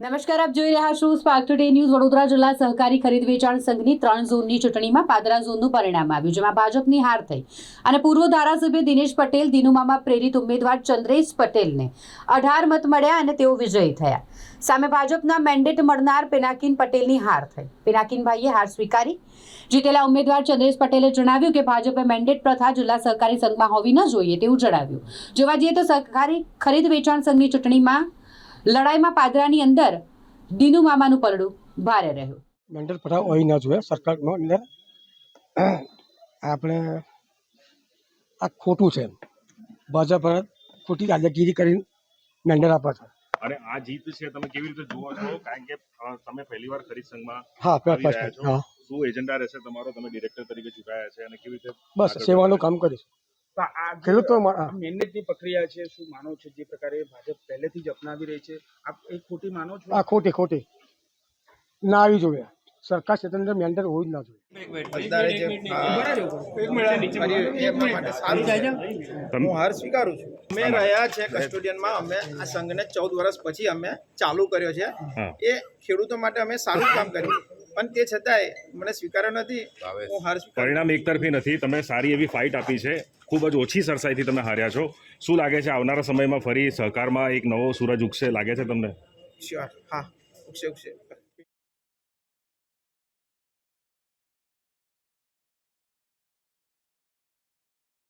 નમસ્કાર, આપ જોઈ રહ્યા છો સ્પાર્ક ટુડે ન્યૂઝ વડોદરા જિલ્લા સહકારી ખરીદ વેચાણ સંઘની ત્રણ ઝોનની ચૂંટણીમાં પાદરા ઝોનનું પરિણામ આવ્યું, જેમાં ભાજપની હાર થઈ. અને પૂર્વ ધારાસભ્ય દિનેશ પટેલ, દિનુમામાં પ્રેરિત ઉમેદવાર ચંદ્રેશ પટેલને અઢાર મત મળ્યા અને તેઓ વિજયી થયા. સામે ભાજપના મેન્ડેટ મળનાર પિનાકીન પટેલની હાર થઈ. પિનાકીનભાઈએ હાર સ્વીકારી. જીતેલા ઉમેદવાર ચંદ્રેશ પટેલે જણાવ્યું કે ભાજપે મેન્ડેટ પ્રથા જિલ્લા સહકારી સંઘમાં હોવી ન જોઈએ તેવું જણાવ્યું. જોવા જઈએ તો સહકારી ખરીદ વેચાણ સંઘની ચૂંટણીમાં લડાઈમાં પાદરાની અંદર દીનુ મામાનું પરડું ભારે રહ્યું. મેન્ડલ પઠાવ હોય ના જોઈએ સરકારમાં અંદર. આપણે આ ખોટું છે. ભાજપ ખોટી દાદાગીરી કરીને મેન્ડલ આપે છે. અને આ જીત છે તમે કેવી રીતે જુઓ છો? કારણ કે તમે પહેલી વાર ખરીદ સંઘમાં હા ફર્સ્ટ હા. શું એજન્ડા રહેશે તમારો? તમે ડિરેક્ટર તરીકે ચૂકાયા છે અને કેવી રીતે બસ સેવાનું કામ કરીશ. તો આ ખેડૂતો મહેનતની પ્રક્રિયા છે શું માનો છો? જે પ્રકારે ભાજપ પહેલેથી જ અપનાવી રહી છે. આપ એ ખોટી માનો છો? આ ખોટી ખોટી. ના આવી જોઈએ. સરકાર સ્વતંત્ર મેન્ટર હોવું જ ના જોઈએ. હું. હાર સ્વીકારું છું. અમે રહ્યા છે કસ્ટોડિયનમાં. અમે આ સંઘને ચૌદ વર્ષ પછી અમે ચાલુ કર્યો છે. એ ખેડૂતો માટે અમે સારું કામ કર્યું. પણ તે છતાંય મને સ્વીકાર્યો નથી. હું હાર પરિણામ એકતરફી નથી. તમે સારી એવી ફાઇટ આપી છે. ખૂબ જ ઓછી સરસાઈથી તમે હાર્યા છો. શું લાગે છે આવનારા સમયમાં ફરી સહકારમાં એક નવો સૂરજ ઉગશે? લાગે છે તમને? શ્યોર હા, ઉગશે ઉગશે.